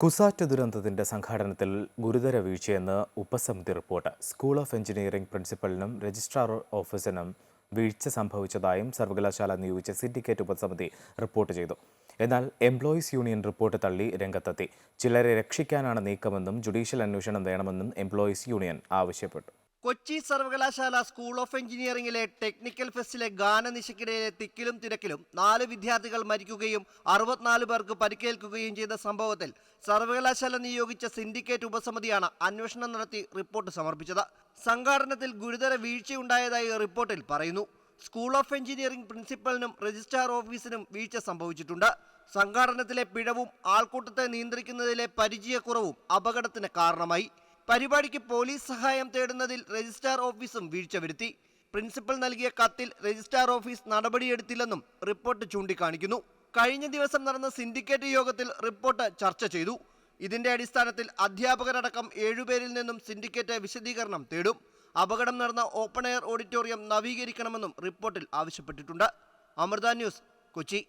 കുസാറ്റ് ദുരന്തത്തിന്റെ സംഘാടനത്തിൽ ഗുരുതര വീഴ്ചയെന്ന് ഉപസമിതി റിപ്പോർട്ട്. സ്കൂൾ ഓഫ് എഞ്ചിനീയറിംഗ് പ്രിൻസിപ്പലിനും രജിസ്ട്രാർ ഓഫീസിനും വീഴ്ച സംഭവിച്ചതായും സർവകലാശാല നിയോഗിച്ച സിൻഡിക്കേറ്റ് ഉപസമിതി റിപ്പോർട്ട് ചെയ്തു. എന്നാൽ എംപ്ലോയീസ് യൂണിയൻ റിപ്പോർട്ട് തള്ളി രംഗത്തെത്തി. ചിലരെ രക്ഷിക്കാനാണ് നീക്കമെന്നും ജുഡീഷ്യൽ അന്വേഷണം വേണമെന്നും എംപ്ലോയീസ് യൂണിയൻ ആവശ്യപ്പെട്ടു. കൊച്ചി സർവകലാശാല സ്കൂൾ ഓഫ് എഞ്ചിനീയറിംഗിലെ ടെക്നിക്കൽ ഫെസ്റ്റിലെ ഗാനനിശയ്ക്കിടയിലെ തിക്കിലും തിരക്കിലും നാല് വിദ്യാർത്ഥികൾ മരിക്കുകയും അറുപത്തിനാല് പേർക്ക് പരിക്കേൽക്കുകയും ചെയ്ത സംഭവത്തിൽ സർവകലാശാല നിയോഗിച്ച സിൻഡിക്കേറ്റ് ഉപസമിതിയാണ് അന്വേഷണം നടത്തി റിപ്പോർട്ട് സമർപ്പിച്ചത്. സംഘാടനത്തിൽ ഗുരുതര വീഴ്ചയുണ്ടായതായി റിപ്പോർട്ടിൽ പറയുന്നു. സ്കൂൾ ഓഫ് എഞ്ചിനീയറിംഗ് പ്രിൻസിപ്പലിനും രജിസ്ട്രാർ ഓഫീസിനും വീഴ്ച സംഭവിച്ചിട്ടുണ്ട്. സംഘാടനത്തിലെ പിഴവും ആൾക്കൂട്ടത്തെ നിയന്ത്രിക്കുന്നതിലെ പരിചയക്കുറവും അപകടത്തിന് കാരണമായി. പരിപാടിക്ക് പോലീസ് സഹായം തേടുന്നതിൽ രജിസ്ട്രാർ ഓഫീസും വീഴ്ച വരുത്തി. പ്രിൻസിപ്പൽ നൽകിയ കത്തിൽ രജിസ്ട്രാർ ഓഫീസ് നടപടിയെടുത്തില്ലെന്നും റിപ്പോർട്ട് ചൂണ്ടിക്കാണിക്കുന്നു. കഴിഞ്ഞ ദിവസം നടന്ന സിൻഡിക്കേറ്റ് യോഗത്തിൽ റിപ്പോർട്ട് ചർച്ച ചെയ്തു. ഇതിന്റെ അടിസ്ഥാനത്തിൽ അധ്യാപകരടക്കം ഏഴുപേരിൽ നിന്നും സിൻഡിക്കേറ്റ് വിശദീകരണം തേടും. അപകടം നടന്ന ഓപ്പൺ എയർ ഓഡിറ്റോറിയം നവീകരിക്കണമെന്നും റിപ്പോർട്ടിൽ ആവശ്യപ്പെട്ടിട്ടുണ്ട്. അമൃത ന്യൂസ് കൊച്ചി.